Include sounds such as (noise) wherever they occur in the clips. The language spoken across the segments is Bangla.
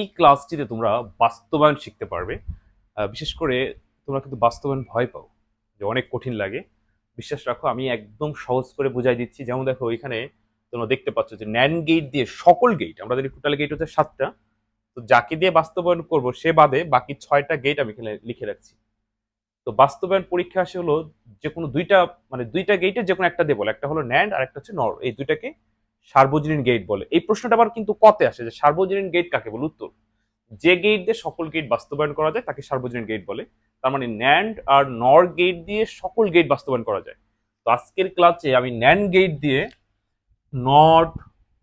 এই ক্লাসটিতে তোমরা বাস্তবায়ন শিখতে পারবে। বিশেষ করে তোমরা কিন্তু বাস্তবায়ন ভয় পাও, যে অনেক কঠিন লাগে। বিশ্বাস রাখো, আমি একদম সহজ করে বুঝাই দিচ্ছি। যেমন দেখো, এখানে তোমরা দেখতে পাচ্ছ যে ন্যান গেট দিয়ে সকল গেট আমরা জানি টোটাল গেট হচ্ছে সাতটা, তো যাকে দিয়ে বাস্তবায়ন করব সে বাদে বাকি ছয়টা গেট আমি এখানে লিখে রাখছি। তো বাস্তবায়ন পরীক্ষা আসে হলো যে কোনো দুইটা মানে দুইটা গেটের যে কোনো একটা দিয়ে একটা হলো ন্যান্ড আর একটা হচ্ছে নর এই দুইটাকে সার্বজনীন গেট বলে। এই প্রশ্নটা আবার কিন্তু কতে আসে যে সার্বজনীন গেট কাকে বলে? উত্তর, যে গেট দিয়ে সকল গেট বাস্তবায়ন করা যায় তাকে সার্বজনীন গেট বলে। তার মানে ন্যান্ড আর নর গেট দিয়ে সকল গেট বাস্তবায়ন করা যায়। তো আজকের ক্লাসে আমি ন্যান্ড গেট দিয়ে নট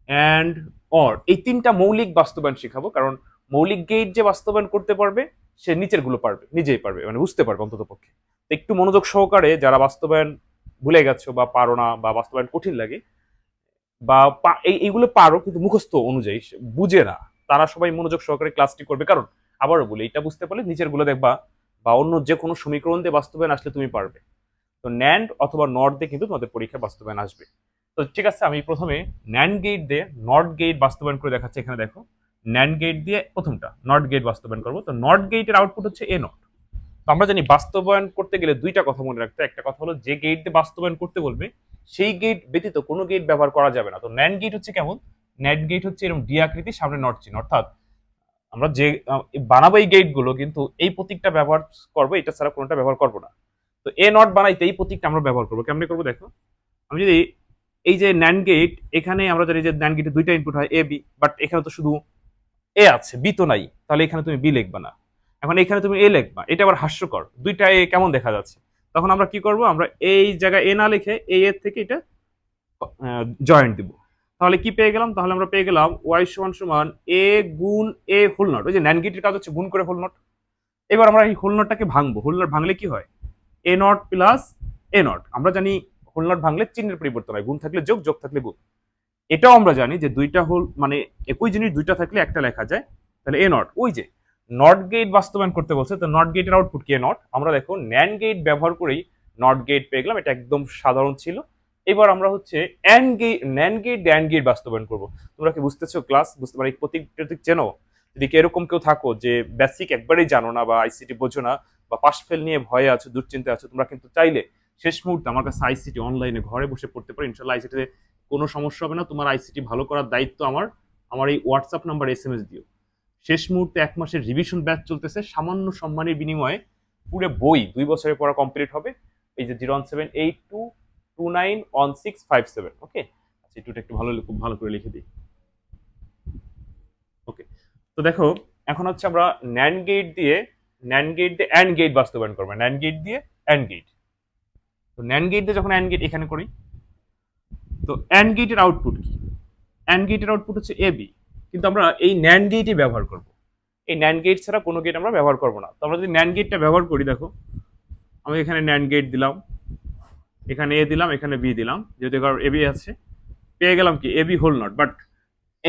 অ্যান্ড অর এই তিনটা মৌলিক বাস্তবায়ন শেখাবো। কারণ মৌলিক গেট যে বাস্তবায়ন করতে পারবে, সে নিচেরগুলো পারবে, নিজেই পারবে মানে বুঝতে পারবে অন্তত পক্ষে। একটু মনোযোগ সহকারে যারা বাস্তবায়ন ভুলে গেছো বা পারো না বা বাস্তবায়ন কঠিন লাগে বা এই, এইগুলো পারো, কিন্তু মুখস্থ অনুযায়ী বুঝে না। তারা সবাই মনোযোগ সহকারে ক্লাসটি করবে। কারণ, আবারও বলি এটা বুঝতে পারলে নিচেরগুলো দেখবা, বা অন্য যে কোনো সমীকরণ দিয়ে বাস্তবায়ন আসলে তুমি পারবে। তো ন্যান্ড অথবা নট দিয়ে কিন্তু তোমাদের পরীক্ষা বাস্তবায়ন আসবে। তো ঠিক আছে, আমি প্রথমে ন্যান্ড গেট দিয়ে নট গেট বাস্তবায়ন করে দেখাচ্ছি। এখানে দেখো ন্যান্ড গেট দিয়ে প্রথমটা নট গেট বাস্তবায়ন করব। তো নট গেটের আউটপুট হচ্ছে এ নট তো আমরা জানি বাস্তবায়ন করতে গেলে দুইটা কথা মনে রাখতে একটা কথা হলো, যে গেট দিয়ে বাস্তবায়ন করতে বলবে সেই গেট ব্যতীত কোনো গেট ব্যবহার করা যাবে না। তো ন্যান্ড গেট হচ্ছে কেমন? ন্যান্ড গেট হচ্ছে এরকম ডি আকৃতি সামনে নট চিহ্ন। অর্থাৎ আমরা যে, বানাবো এই গেটগুলো কিন্তু এই প্রতীকটা ব্যবহার করব, এটা ছাড়া কোনোটা ব্যবহার করব না। তো এ নট বানাইতে এই প্রতীকটা আমরা ব্যবহার করব। কেমনে করব দেখো? আমি যদি এই যে ন্যান্ড গেট এখানে আমরা জানি যে ন্যান্ড গেটে দুইটা ইনপুট হয় এ বি বাট এখানে তো শুধু এ আছে বি তো নাই, তাহলে এখানে তুমি বি লিখবা না। এখন এখানে তুমি এ লিখবা, এটা আবার হাস্যকর। দুইটা এ কেমন দেখা যাচ্ছে? তখন আমরা কি করব? আমরা এই জায়গায় এ না লিখে এ এর থেকে এটা জয়েন্ট দিব। তাহলে কি পেয়ে গেলাম? তাহলে আমরা পেয়ে গেলাম ওয়াই সমান সমান এ গুণ এ হোল নট ওই যে ন্যান গেটের কাজ হচ্ছে গুণ করে হোল নট এবার আমরা এই হোল নটটাকে ভাঙবো। হোল নট ভাঙলে কি হয়? A not plus A not আমরা জানি হোল নট ভাঙলে চিহ্নের পরিবর্তন হয়। গুণ থাকলে যোগ যোগ থাকলে গুণ। এটাও আমরা জানি যে দুইটা হোল মানে একই জিনিস দুইটা থাকলে একটা লেখা যায়। তাহলে এ নট ওই যে নট গেট বাস্তবায়ন করতে বলছে, তো নট গেটের আউটপুট কি? নট আমরা দেখো ন্যান গেট ব্যবহার করেই নট গেট পেয়ে গেলাম, এটা একদম সাধারণ ছিল। এবার আমরা হচ্ছে অ্যান গেট ন্যান গেট ড্যান গেট বাস্তবায়ন করব। তোমরা কি বুঝতেছো ক্লাস বুঝতে পারি প্রতীক প্রতীক চেনো যদি এরকম কেউ থাকো যে বেসিক একবারেই জানো না বা আইসিটি বোঝো না বা পাশ ফেল নিয়ে ভয়ে আছো, দুশ্চিন্তায় আছো, তোমরা কিন্তু চাইলে শেষ মুহূর্তে আমার কাছে আইসিটি অনলাইনে ঘরে বসে পড়তে পারো। ইনশাল্লাহ আইসিটিতে কোনো সমস্যা হবে না। তোমার আইসিটি ভালো করার দায়িত্ব আমার। আমার এই WhatsApp number S M S দিও। শেষ মুহূর্তে এক মাসের রিভিশন ব্যাচ চলতেছে। সামান্য সম্মানের বিনিময়ে পুরো বই দুই বছরের পড়া কমপ্লিট হবে। এই যে zero one seven eight two two nine one six five seven okay আচ্ছা টুটা একটু ভালো খুব ভালো করে লিখে দিই। ওকে তো দেখো, এখন হচ্ছে আমরা ন্যান গেট দিয়ে ন্যান গেট দিয়ে অ্যান্ড গেট বাস্তবায়ন করব। ন্যান গেট দিয়ে অ্যান্ড গেট তো ন্যান গেট দিয়ে যখন অ্যান্ড গেট এখানে করি, তো অ্যান্ড গেটের আউটপুট কি? অ্যান্ড গেটের আউটপুট হচ্ছে এ বি কিন্তু আমরা এই ন্যান গেটই ব্যবহার করব। এই ন্যান গেট ছাড়া কোনো গেট আমরা ব্যবহার করব না। তো আমরা যদি ন্যান গেটটা ব্যবহার করি, দেখো, আমি এখানে ন্যান গেট দিলাম, এখানে এ দিলাম, এখানে বি দিলাম, যেহেতু এ বি আছে, পেয়ে গেলাম কি? A B whole not but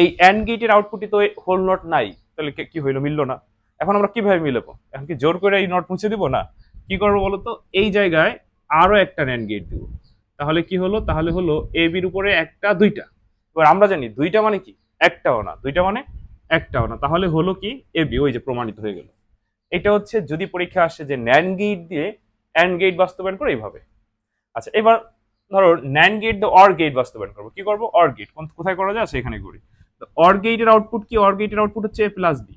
এই অ্যান্ড গেটের আউটপুটই তো হোল নট নাই, তাহলে কি হইল? মিললো না। এখন আমরা কীভাবে মিলাবো? এখন কি জোর করে এই নট মুছে দিব না? কি করব বলো তো? এই জায়গায় আরও একটা ন্যান্ড গেট দিব। তাহলে কি হলো? তাহলে হলো এ বির উপরে একটা, দুইটা। এবার আমরা জানি, দুইটা মানে কি? একটাও না, দুইটা মানে একটাও না। তাহলে হলো কি? এ বি, ওই যে প্রমাণিত হয়ে গেল। এটা হচ্ছে যদি পরীক্ষা আসে যে ন্যান গেট দিয়ে অ্যান্ড গেট বাস্তবায়ন করে এইভাবে। আচ্ছা এবার ধরো ন্যান গেট দিয়ে অর গেট বাস্তবায়ন করব। কি করব? অর গেট কোথায় করা যায়? সেখানে করি অর গেটের আউটপুট কি? অর গেটের আউটপুট হচ্ছে এ প্লাস বি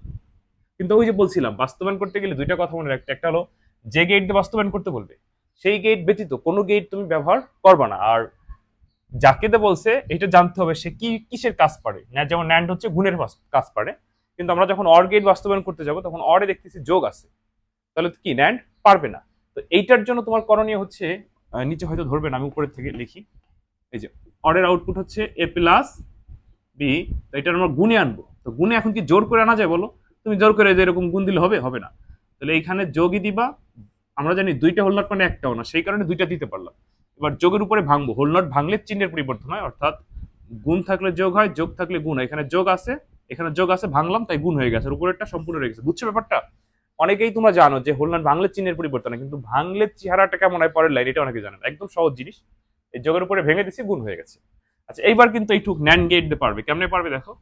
কিন্তু ওই যে বলছিলাম, বাস্তবায়ন করতে গেলে দুইটা কথা মনে রাখতে। একটা হলো, যে গেট দিয়ে বাস্তবায়ন করতে বলবে, সেই গেট ব্যতীত কোনো গেট তুমি ব্যবহার করবে না। আর যাকে বলছে, এটা জানতে হবে সে কি, কিসের কাজ পারে। যেমন ন্যান্ড হচ্ছে গুণের কাজ পারে। কিন্তু আমরা যখন অর গেট বাস্তবায়ন করতে যাব, তখন অরে দেখতেছি যোগ আছে। তাহলে কি, ন্যান্ড পারবে না। তো এইটার জন্য তোমার করণীয় হচ্ছে নিচে হয়তো ধরবে না, আমি উপরের থেকে লিখি। এই যে অরের আউটপুট হচ্ছে এ প্লাস বি তো এটা আমরা গুণে আনব। তো গুণে এখন কি জোর করে আনা যায় বলো? তুমি জোর করে যে এরকম গুণ দিলে হবে হবে না। তাহলে এইখানে যোগই দিবা। আমরা জানি দুইটা হোল নট মানে একটাও না, সেই কারণে দুইটা দিতে পারলাম। এবার যোগের উপরে ভাঙবো। হোল নট ভাঙলে চিহ্নের পরিবর্তন হয়, অর্থাৎ গুণ থাকলে যোগ হয়, যোগ থাকলে গুণ হয়। এখানে যোগ আছে, এখানে যোগ আছে, ভাঙলাম, তাই গুণ হয়ে গেছে। আর উপরেরটা সম্পূর্ণ রয়ে গেছে। বুঝছ ব্যাপারটা? অনেকেই তোমরা জানো যে হোল নট ভাঙলে চিহ্নের পরিবর্তন হয়, কিন্তু ভাঙলে চেহারাটা কেমন হয় পরের লাইন এটা অনেকে জানে না। একদম সহজ জিনিস। এই যোগের উপরে ভেঙে দিছি, গুণ হয়ে গেছে। আচ্ছা এইবার কিন্তু এইটুক ন্যান গেট দিয়ে পারবে। কেমনে পারবে দেখো?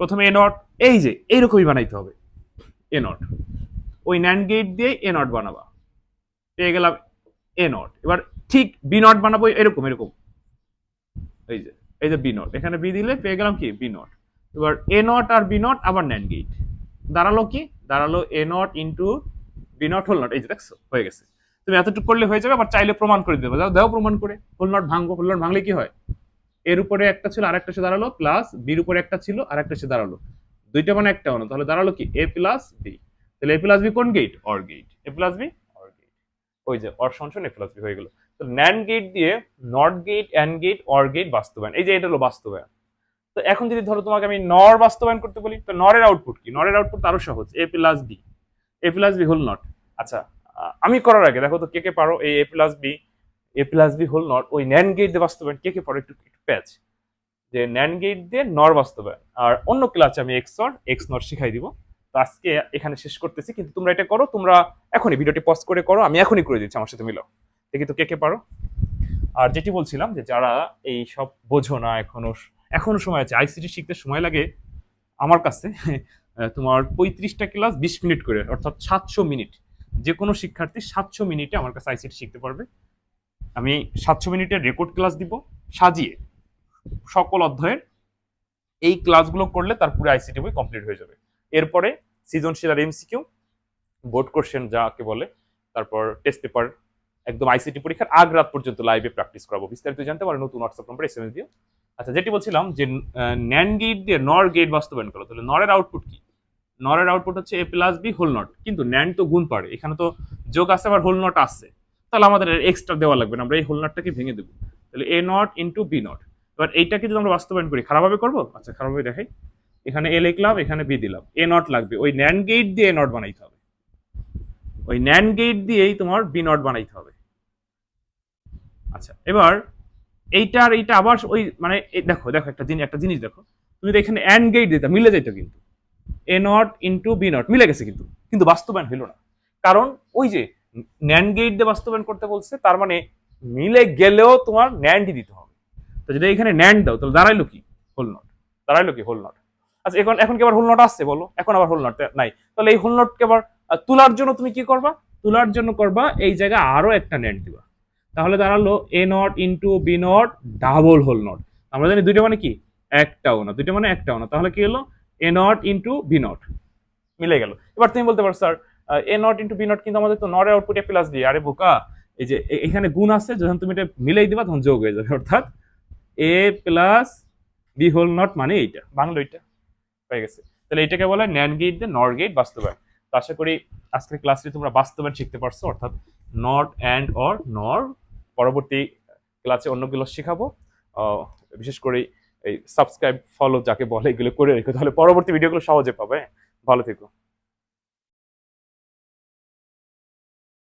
প্রথমে এ নট এই যে, এইরকমই বানাইতে হবে। এ নট ওই ন্যান গেট দিয়ে এ নট বানাবা। পেয়ে গেলাম এ নট এবার ঠিক বি নট বানাবো, এরকম এরকম। এই যে এই যে বি নট এখানে বি দিলে পেয়ে গেলাম কি? বি নট এবার এ নট আর বি নট আবার ন্যান্ড গেট দাঁড়াল কি? দাঁড়াল A not into B not whole not এই যে দেখছ, হয়ে গেছে। তুমি এতটুকু করলে হয়ে যাবে, আবার চাইলে প্রমাণ করে দেবে। দাও প্রমাণ করে। হোল নট ভাঙবো হোল নট ভাঙলে কি হয়? এর উপরে একটা ছিল আর একটা সে দাঁড়াল প্লাস বির উপরে একটা ছিল আর একটা সে দাঁড়াল। দুইটা মানে একটা হলো। তাহলে দাঁড়াল কি? এ প্লাস বি তাহলে এ প্লাস বি কোন gate or gate A plus B or gate ওই যে অর সঞ্চন এ প্লাস বি হয়ে গেল। ন্যান্ড গেট দিয়ে not gate and gate or gate বাস্তবায়ন। এই যে এটা হলো বাস্তবায়ন। তো এখন যদি ধরো তোমাকে আমি নর বাস্তবায়ন করতে বলি, তো নরের আউটপুট কি? নরের আউটপুট আরও সহজ। A plus B A plus B whole not আচ্ছা আমি করার আগে দেখো তো কে কে পারো এই A plus B A plus B whole not ওই ন্যান্ড গেট দিয়ে বাস্তবায়ন কে কে পারো একটু একটু প্যাচ যে ন্যান্ড গেট দিয়ে নর বাস্তবায়ন। আর অন্য ক্লাসে আমি এক্স নর এক্স নর শিখাই দিব। তো আজকে এখানে শেষ করতেছি, কিন্তু তোমরা এটা করো, তোমরা এখনই ভিডিওটি পজ করে করো, আমি এখনই করে দিচ্ছি, আমার সাথে মিলো। দেখি তো কে কে পারো। আর যেটি বলছিলাম যে যারা এই সব বোঝো না, এখনও এখনও সময় আছে আইসিটি শিখতে সময় লাগে আমার কাছে। (laughs) তোমার পঁয়ত্রিশটা ক্লাস বিশ মিনিট করে, অর্থাৎ সাতশো মিনিট। যে কোনো শিক্ষার্থী সাতশো মিনিটে আমার কাছে আইসিটি শিখতে পারবে। আমি সাতশো মিনিটের রেকর্ড ক্লাস দিব, সাজিয়ে সকল অধ্যায়ের এই ক্লাসগুলো করলে তার পুরো আইসিটি বই কমপ্লিট হয়ে যাবে। এরপরে সৃজনশীল আর এমসিকিউ বোর্ড কোশ্চেন যাকে বলে, তারপর টেস্ট পেপার একদম আইসিটি পরীক্ষার আগ রাত পর্যন্ত লাইভে প্র্যাকটিস করাবো। বিস্তারিত জানতে পারো নতুন WhatsApp number S M S দিও। আচ্ছা যেটি বলছিলাম যে ন্যান গেট দিয়ে নর গেট বাস্তবায়ন করো, তাহলে নরের আউটপুট কি? নরের আউটপুট হচ্ছে A plus B whole not কিন্তু ন্যান তো গুণ পারে। এখানে তো যোগ আছে, আবার হোল নট আসছে। তাহলে আমাদের এক্সট্রা দেওয়া লাগবে না, আমরা এই হোল নটটাকে ভেঙে দেবো। তাহলে A not into B not এবার এইটাকে যদি আমরা বাস্তবায়ন করি, খারাপভাবে করব? আচ্ছা খারাপভাবে দেখাই। এখানে এ লিখলাম, এখানে বি দিলাম। এ নট লাগবে। ওই ন্যান গেট দিয়ে এ নট বানাইতে হবে। ওই ন্যান গেট দিয়েই তোমার বি নট বানাইতে হবে। আচ্ছা এবার এইটা আর এইটা আবার ওই মানে দেখো দেখো একটা জিনিস একটা জিনিস দেখো। তুমি তো এখানে অ্যান্ড গেট দিতে মিলে যাইতো কিন্তু। A not into B not মিলে গেছে কিন্তু। কিন্তু বাস্তবায়ন হইল না। কারণ ওই যে ন্যান গেট দিয়ে বাস্তবায়ন করতে বলছে, তার মানে মিলে গেলেও তোমার ন্যান্ডই দিতে হবে। তো যদি এখানে ন্যান্ড দাও, তাহলে দাঁড়াইলো কি? হোল নট দাঁড়াইলো কি? হোল নট আচ্ছা এখন এখন কি আবার হোল নট আসছে বলো? এখন আবার হোল নট নাই। তাহলে এই হোল নটকে আবার তোলার জন্য তুমি কি করবা? তোলার জন্য করবা, এই জায়গায় আরও একটা নেট দিবা। তাহলে দাঁড়াল A not into B not double whole not আমরা জানি দুইটা মানে কি? একটাও না। দুইটা মানে একটাও না। তাহলে কি হলো? A not into B not মিলে গেল। এবার তুমি বলতে পারো, sir A not into B not কিন্তু আমাদের তো নরের আউটপুট এ প্লাস দিয়ে আরে বোকা, এই যে এখানে গুণ আছে, যখন তুমি এটা মিলাই দিবা, তখন যোগ হয়ে যাবে। অর্থাৎ A plus B whole not মানে এইটা। বাংলা এইটা। হয়ে গেছে। তাহলে এটাকে বলে ন্যান গেট দিয়ে নর গেট বাস্তবায়ন। তো আশা করি আজকের ক্লাসটি তোমরা বাস্তবায়ন শিখতে পারছ, অর্থাৎ নট অ্যান্ড অর নর পরবর্তী ক্লাসে অন্যগুলো শেখাবো। বিশেষ করে এই সাবস্ক্রাইব ফলো যাকে বলে, এগুলো করে রেখো, তাহলে পরবর্তী ভিডিওগুলো সহজে পাবে। ভালো থেকো।